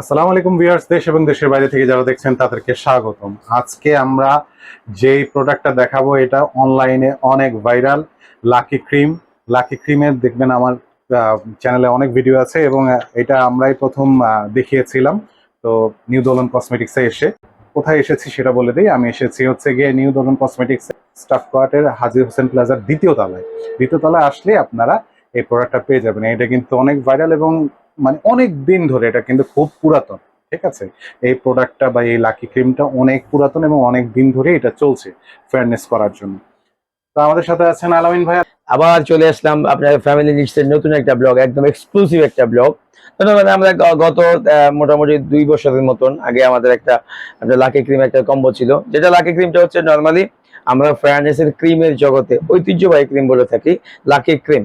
আসসালামু আলাইকুম ভিউয়ার্স, দেশ এবং দেশের বাইরে থেকে যারা দেখছেন, তাদেরকে স্বাগতম। আজকে আমরা যেই প্রোডাক্টটা দেখাবো, এটা অনলাইনে অনেক ভাইরাল, লাকি ক্রিম। লাকি ক্রিমের দেখবেন আমার চ্যানেলে অনেক ভিডিও আছে এবং এটা আমরাই প্রথম দেখিয়েছিলাম। তো নিউ দোলন কসমেটিক্সে এসে, কোথায় এসেছি সেটা বলে দিই। আমি এসেছি হচ্ছে গিয়ে নিউ দোলন কসমেটিক্স স্টাফ কোয়ার্টের হাজির হোসেন প্লাজার দ্বিতীয় তলায়। দ্বিতীয় তলায় আসলে আপনারা এই প্রোডাক্টটা পেয়ে যাবেন। এটা কিন্তু অনেক ভাইরাল এবং মানে অনেক দিন ধরে এটা কিন্তু খুব পুরাতন, ঠিক আছে? এই প্রোডাক্টটা বা এই লাকি ক্রিমটা অনেক পুরাতন এবং অনেক দিন ধরে এটা চলছে ফেয়ারনেস করার জন্য। তো আমাদের সাথে আছেন আলামিন ভাই আবার চলে আসলাম আপনার ফ্যামিলি নিডসের নতুন একটা ব্লগ একদম এক্সক্লুসিভ একটা ব্লগ ধন্যবাদ আমরা গত মোটামুটি দুই বছরের মতন আগে আমাদের একটা, আপনার লাকি ক্রিম একটা কম্বো ছিল। যেটা লাকি ক্রিমটা হচ্ছে নর্মালি আমরা ফ্রায়ানেসের ক্রিমের জগতে ঐতিহ্যবাহী ক্রিম বলে থাকি লাকি ক্রিম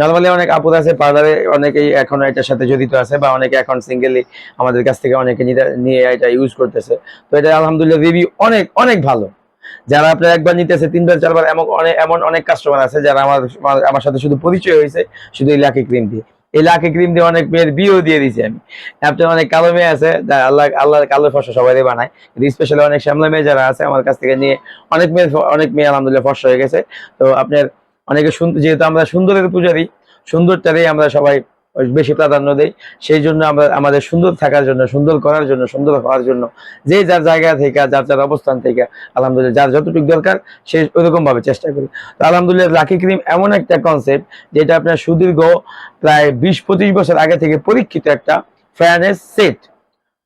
নর্মালি অনেক আপুদ আছে, পার্লারে অনেকেই এখন এটার সাথে জড়িত আছে বা অনেকে এখন সিঙ্গেলি আমাদের কাছ থেকে অনেকে নিয়ে এটা ইউজ করতেছে। তো এটা আলহামদুলিল্লাহ রিভিউ অনেক অনেক ভালো। যারা আপনার একবার নিতেছে, তিনবার, চারবার, এমন অনেক এমন অনেক কাস্টমার আছে যারা আমার আমার সাথে শুধু পরিচয় হয়েছে, শুধু এই লাকি ক্রিম দিয়ে। এই লাকি ক্রিম দিয়ে অনেক মেয়ের বিয়েও দিয়ে দিয়েছি আমি। আপনার অনেক কালো মেয়ে আছে আল্লাহ আল্লাহ কালো ফসা সবাই বানায়। স্পেশালি অনেক শ্যামলা মেয়ে যারা আছে আমার কাছ থেকে নিয়ে অনেক মেয়ে অনেক মেয়ে আলহামদুলিল্লাহ ফসা হয়ে গেছে। তো আপনার অনেকে যেহেতু আমরা সুন্দরের পূজারি সুন্দরটারই আমরা সবাই বেশি প্রাধান্য দেই। সেই জন্য আমরা আমাদের সুন্দর থাকার জন্য, সুন্দর করার জন্য, সুন্দর হওয়ার জন্য যে যার জায়গা থেকে, যার যার অবস্থান থেকে আলহামদুলিল্লাহ যার যতটুকু দরকার, সে ওরকম ভাবে চেষ্টা করি। তো আলহামদুলিল্লাহ লাকি ক্রিম এমন একটা কনসেপ্ট যেটা আপনার সুদীর্ঘ প্রায় বিশ পঁচিশ বছর আগে থেকে পরীক্ষিত একটা ফেয়ারনেস সেট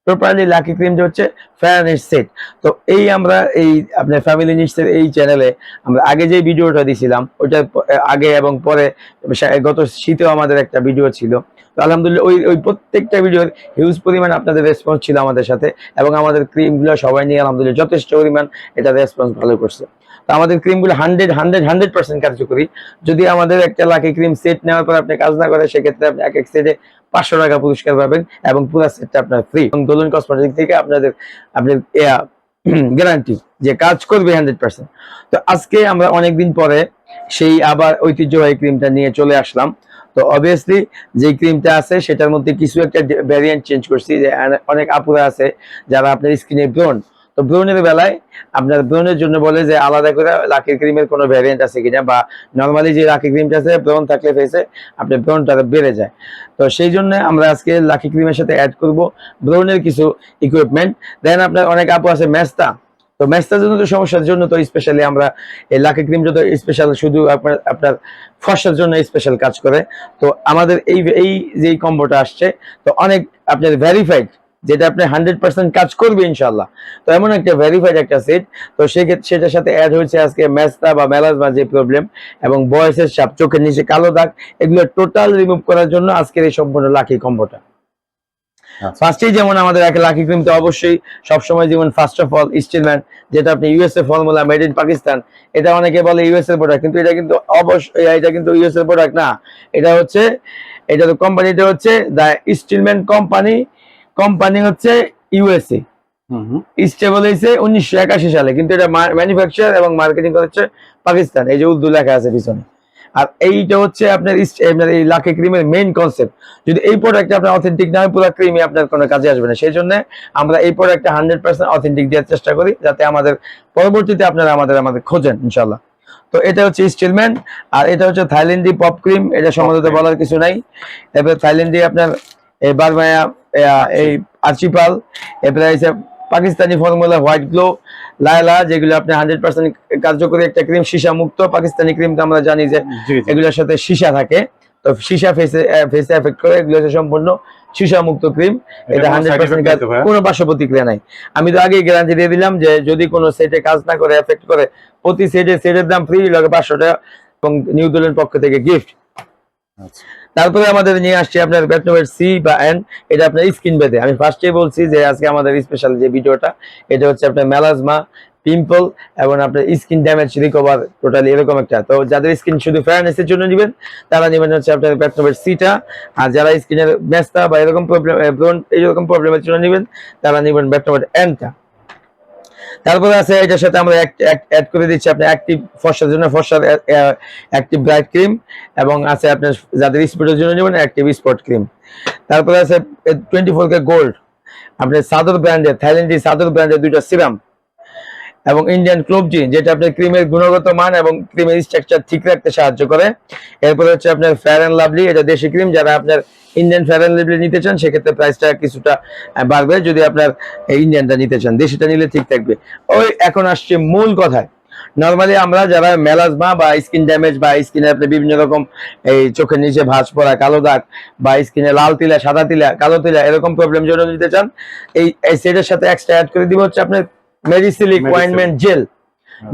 প্রপারলি লাকি ক্রিমটা হচ্ছে ফেয়ারনেস সেট তো এই আমরা এই আপনার ফ্যামিলি নিশ্চের এই চ্যানেলে আমরা আগে যে ভিডিওটা দিছিলাম, ওইটা আগে এবং পরে গত শীতেও আমাদের একটা ভিডিও ছিল। তো আলহামদুলিল্লাহ ওই ওই প্রত্যেকটা ভিডিওর হিউজ পরিমাণ আপনাদের রেসপন্স ছিল আমাদের সাথে এবং আমাদের ক্রিমগুলো সবাই নিয়ে আলহামদুলিল্লাহ যথেষ্ট পরিমাণ এটা রেসপন্স ভালো করছে। তো আমাদের ক্রিমগুলো হান্ড্রেড হান্ড্রেড হান্ড্রেড পার্সেন্ট কার্যকরী। যদি আমাদের একটা লাকি ক্রিম সেট নেওয়ার পর আপনি কাজ না করে, সেক্ষেত্রে আপনি এক এক সেটে পাঁচশো টাকা পুরস্কার পাবেন এবং পুরো সেটটা আপনার ফ্রি এবং দোলন কসমেটিক থেকে আপনাদের আপনার গ্যারান্টি যে কাজ করবে হান্ড্রেড পার্সেন্ট তো আজকে আমরা অনেকদিন পরে সেই আবার ঐতিহ্যবাহী ক্রিমটা নিয়ে চলে আসলাম। তো অবভিয়াসলি যে ক্রিমটা আছে, সেটার মধ্যে কিছু একটা ভ্যারিয়েন্ট চেঞ্জ করছি যে অনেক আপুরা আছে, যারা আপনার স্কিনে ব্রণ তো ব্রণের বেলায় আপনার ব্রণের জন্য বলে যে আলাদা করে লাকি ক্রিমের কোনো ভ্যারিয়েন্ট আছে কিনা বা নর্মালি যে লাকি ক্রিমটা আছে, ব্রণ থাকলে ফেসে আপনার ব্রণটা বেড়ে যায়। তো সেই জন্য আমরা আজকে লাকি ক্রিমের সাথে অ্যাড করব ব্রণের কিছু ইকুইপমেন্ট দেন আপনার অনেক আপু আছে মেস্তা। তো জন্য তো সমস্যার জন্য তো স্পেশালি আমরা এই লাকি ক্রিমটা তো স্পেশাল শুধু আপনার আপনার ফর্সার জন্য স্পেশাল কাজ করে। তো আমাদের এই এই যে কম্বোটা আসছে, তো অনেক আপনার ভেরিফাইড যেটা আপনি হান্ড্রেড পার্সেন্ট কাজ করবে ইনশাল্লাহ তো এমন একটা ভেরিফাইড একটা সেট তো সেক্ষেত্রে সেটার সাথে অ্যাড হয়েছে আজকে মেস্তা বা মেলাজমা যে প্রবলেম এবং বয়সের চাপ চোখের নিচে কালো দাগ এগুলো টোটাল রিমুভ করার জন্য আজকের এই সম্পূর্ণ লাকি কম্বোটা। ফার্স্টেই যেমন আমাদের এক লাকি ক্রিম তো অবশ্যই সবসময় যেমন ফার্স্ট অফ অল স্টিলম্যান যেটা আপনি USA formula made in Pakistan এটা অনেকে বলে ইউএস এর প্রোডাক্ট কিন্তু এটা কিন্তু অবশ্যই এটা কিন্তু ইউএস এর প্রোডাক্ট না। এটা হচ্ছে এটা তো কোম্পানিটা হচ্ছে দ্য স্টিলম্যান কোম্পানি কোম্পানি হচ্ছে ইউএসএ। স্টেবল হয়েছে উনিশশো একাশি সালে কিন্তু এটা ম্যানুফ্যাকচার এবং মার্কেটিং হচ্ছে পাকিস্তান এই যে উর্দু লেখা আছে পিছনে। আর এইটা হচ্ছে আপনার আপনার এই লাকি ক্রিমের মেইন কনসেপ্ট যদি এই প্রোডাক্টটা আপনার অথেন্টিক না হয় পুরো ক্রিমই আপনার কোনো কাজে আসবে না। সেই জন্য আমরা এই প্রোডাক্টটা হান্ড্রেড পার্সেন্ট অথেন্টিক দেওয়ার চেষ্টা করি যাতে আমাদের পরবর্তীতে আপনারা আমাদের আমাদের খোঁজেন ইনশাল্লাহ তো এটা হচ্ছে স্টিলম্যান আর এটা হচ্ছে থাইল্যান্ডি পপ ক্রিম এটা সম্বন্ধে বলার কিছু নাই। এরপরে থাইল্যান্ডি আপনার এই বারমায়া এই আর্চিপাল এরপরে হচ্ছে Pakistani formula white glow Laila যেগুলো আপনি হান্ড্রেড পার্সেন্ট কার্যকরী একটা ক্রিম সীসা মুক্ত পাকিস্তানি ক্রিম তো আমরা জানি যে এগুলোর সাথে সীসা থাকে। তো সীসা ফেসে ফেসে এফেক্ট করে এগুলো হচ্ছে সম্পূর্ণ সীসা মুক্ত ক্রিম এটা হান্ড্রেড পার্সেন্ট? কোনো পার্শ্ব প্রতিক্রিয়া নাই। আমি তো আগেই গ্যারান্টি দিয়ে দিলাম যে যদি কোনো সেটে কাজ না করে এফেক্ট করে প্রতি সেটে সেটের দাম ফ্রি লাগে পাঁচশো টাকা এবং নিউ পক্ষ থেকে গিফট আচ্ছা। তারপরে আমাদের নিয়ে আসছে আপনার ব্যাটনোভেট সি বা এন এটা আপনার স্কিন বেঁধে। আমি ফার্স্টে বলছি যে আজকে আমাদের স্পেশাল যে ভিডিওটা, এটা হচ্ছে আপনার মেলাজমা পিম্পল এবং আপনার স্কিন ড্যামেজ রিকভার টোটালি এরকম একটা। তো যাদের স্কিন শুধু ফেয়ারনেসের জন্য নেবেন, তারা নেবেন হচ্ছে আপনার ব্যাটনোভেট সিটা আর যারা স্কিনের মেস্তা বা এরকম প্রবলেম ব্রন এইরকম প্রবলেমের জন্য নেবেন, তারা নেবেন ব্যাটনোভেট এনটা তারপরে আছে এটার সাথে আমরা অ্যাড করে দিচ্ছি আপনার অ্যাক্টিভ ফর্সার জন্য, ফর্সার অ্যাক্টিভ ব্রাইট ক্রিম এবং আছে আপনার যাদের স্পটের জন্য নেবেন অ্যাক্টিভ স্পট ক্রিম তারপরে আছে টোয়েন্টি ফোর কে গোল্ড আপনার সাদর ব্র্যান্ডের থাইল্যান্ডের সাদর ব্র্যান্ডের দুইটা সিরাম এবং ইন্ডিয়ান ক্লোবজি যেটা আপনার ক্রিমের গুণগত মান এবং ক্রিমের স্ট্রাকচার ঠিক রাখতে সাহায্য করে। এরপরে হচ্ছে আপনার ফেয়ার অ্যান্ড লাভলি এটা দেশি ক্রিম। যারা আপনার ইন্ডিয়ান ফেয়ার অ্যান্ড লাভলি নিতে চান, সেক্ষেত্রে প্রাইসটা কিছুটা বাড়বে। যদি আপনার ইন্ডিয়ানটা নিতে চান, দেশিটা নিলে ঠিক থাকবে। ওই এখন আসছে মূল কথায়। নর্মালি আমরা যারা মেলাজমা বা স্কিন ড্যামেজ বা স্কিনে আপনি বিভিন্ন রকম এই চোখের নিচে ভাঁজ পড়া, কালো দাগ বা স্কিনে লাল তিলা, সাদা তিলা, কালো তিলা, এরকম প্রবলেম জন্য নিতে চান, এই সেটের সাথে এক্সট্রা অ্যাড করে দিব হচ্ছে আপনার মেডিসিলিক। অয়েন্টমেন্ট জেল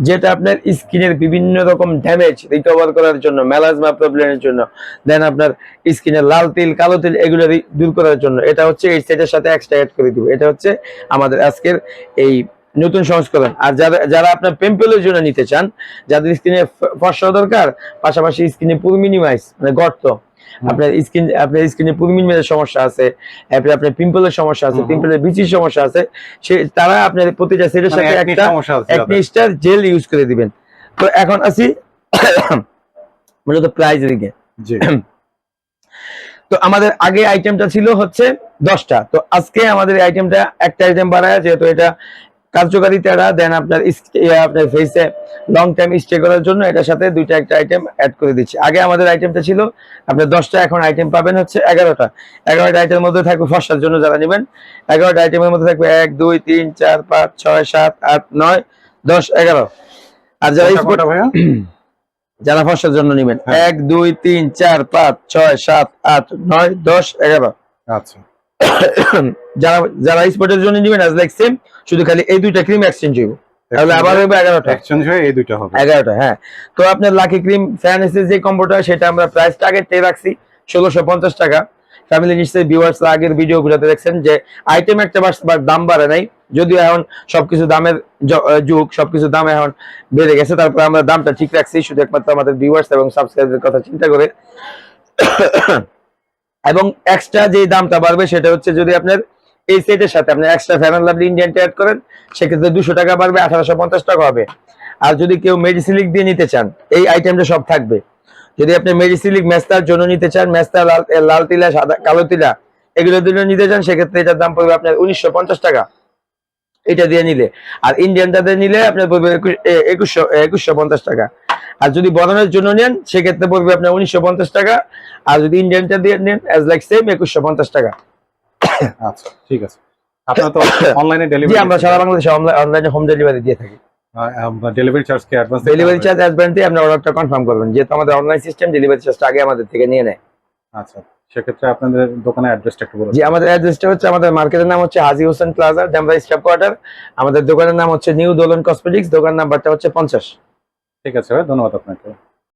যেটা আপনার স্কিনের বিভিন্ন রকম ড্যামেজ রিকভার করার জন্য মেলাজমা প্রবলেমের জন্য দেন আপনার স্কিনের লাল তিল কালো তিল এগুলো দূর করার জন্য। এটা হচ্ছে এই সেটের সাথে এক্সট্রা অ্যাড করে দিব। এটা হচ্ছে আমাদের আজকের এই নতুন সংস্করণ। আর যারা যারা আপনার পিম্পলের জন্য নিতে চান যাদের স্কিনে ফর্সা দরকার পাশাপাশি স্কিনে পুর মিনিমাইজ মানে গর্ত আপনার স্কিন আপনার স্কিনে পুর মিনিমাইজের সমস্যা আছে এরপরে আপনার পিম্পলের সমস্যা আছে পিম্পলের বিচির সমস্যা আছে সে তারা আপনার প্রতিটা সেটের মানে সাথে একটা। স্টার জেল ইউজ করে দিবেন। তো এখন আসি মূলত প্রাইস দিকে। জি। তো আমাদের আগে আইটেমটা ছিল হচ্ছে দশটা। তো আজকে আমাদের আইটেমটা একটা আইটেম বাড়ায় যেহেতু এটা কার্যকারিতাটা দেন আপনার আপনার ফেসে লং টাইম স্টে করার জন্য এটার সাথে দুইটা একটা আইটেম অ্যাড করে দিচ্ছি। আগে আমাদের আইটেমটা ছিল আপনার দশটা এখন আইটেম পাবেন হচ্ছে এগারোটা। এগারোটা আইটেমের মধ্যে থাকবে ফসার জন্য যারা নেবেন এগারোটা আইটেমের মধ্যে থাকবে এক দুই তিন চার পাঁচ ছয় সাত আট নয় দশ এগারো। আর যারা ভাইয়া? যারা ফসার জন্য নেবেন হ্যাঁ। এক দুই তিন চার পাঁচ ছয় সাত আট নয় দশ এগারো। আচ্ছা। যারা যারা স্পটের জন্য নেবেন আজ লাইক সেম শুধু খালি এই দুইটা ক্রিম এক্সচেঞ্জ হইব। তাহলে আবার হইবে এগারোটা। এক্সচেঞ্জ হয়ে এই দুইটা হবে। এগারোটা হ্যাঁ। তো আপনার লাকি ক্রিম ফ্যানেসিস যে কম্বোটা সেটা আমরা প্রাইসটা আগে টেয়ে রাখছি ষোলোশো পঞ্চাশ টাকা। ফ্যামিলি নিশ্চয়ই ভিউয়ার্স আগের ভিডিও গুলোতে দেখছেন যে আইটেম একটা বা দাম বাড়ে নাই। যদিও এখন সবকিছু দামের যুগ সবকিছু দাম এখন বেড়ে গেছে। তারপর আমরা দামটা ঠিক রাখছি শুধু একমাত্র আমাদের ভিউয়ার্স এবং সাবস্ক্রাইবের কথা চিন্তা করে। এবং এক্সট্রা যে দামটা বাড়বে সেটা হচ্ছে যদি আপনার এই সেটের সাথে আপনি extra fan lovely Indian add করেন, সেক্ষেত্রে দুশো টাকা বাড়বে, আঠারোশো পঞ্চাশ টাকা হবে। আর যদি কেউ মেডিসিলিক দিয়ে নিতে চান, এই আইটেমটা সব থাকবে। যদি আপনি মেডিসিলিক মেস্তার জন্য নিতে চান মেস্তা লাল লাল তিলা, সাদা, কালো তিলা, এগুলো দিলে নিতে চান, সেক্ষেত্রে এটার দাম পড়বে আপনার উনিশশো পঞ্চাশ টাকা। এটা দিয়ে নিলে। আর ইন্ডিয়ানটা দিয়ে নিলে আপনার পড়বে একুশশো একুশশো পঞ্চাশ টাকা। আর যদি বদনের জন্য নেন সেক্ষেত্রে পড়বে আপনার উনিশশো পঞ্চাশ টাকা। আর যদি ইন্ডিয়ানটা দিয়ে নেন অ্যাজ লাইক সেম একুশশো পঞ্চাশ টাকা। আচ্ছা ঠিক আছে। আপনারা তো অনলাইনে ডেলিভারি আমরা সারা বাংলাদেশে অনলাইনে হোম ডেলিভারি দিয়ে থাকি। ডেলিভারি চার্জ কি অ্যাডভান্স ডেলিভারি চার্জ অ্যাডভান্স দিয়ে আপনার অর্ডারটা কনফার্ম করবেন যেহেতু আমাদের অনলাইন সিস্টেম ডেলিভারি চার্জটা আগে আমাদের থেকে নিয়ে নেয়। আচ্ছা সেক্ষেত্রে আপনাদের দোকানের অ্যাড্রেসটা একটু বলুন জি আমাদের অ্যাড্রেসটা হচ্ছে আমাদের মার্কেটের নাম হচ্ছে Haji Hossain plaza Demra staff quarter. আমাদের দোকানের নাম হচ্ছে নিউ দোলন কসমেটিক্স দোকান নাম্বারটা হচ্ছে পঞ্চাশ। ঠিক আছে ভাই ধন্যবাদ আপনাকে।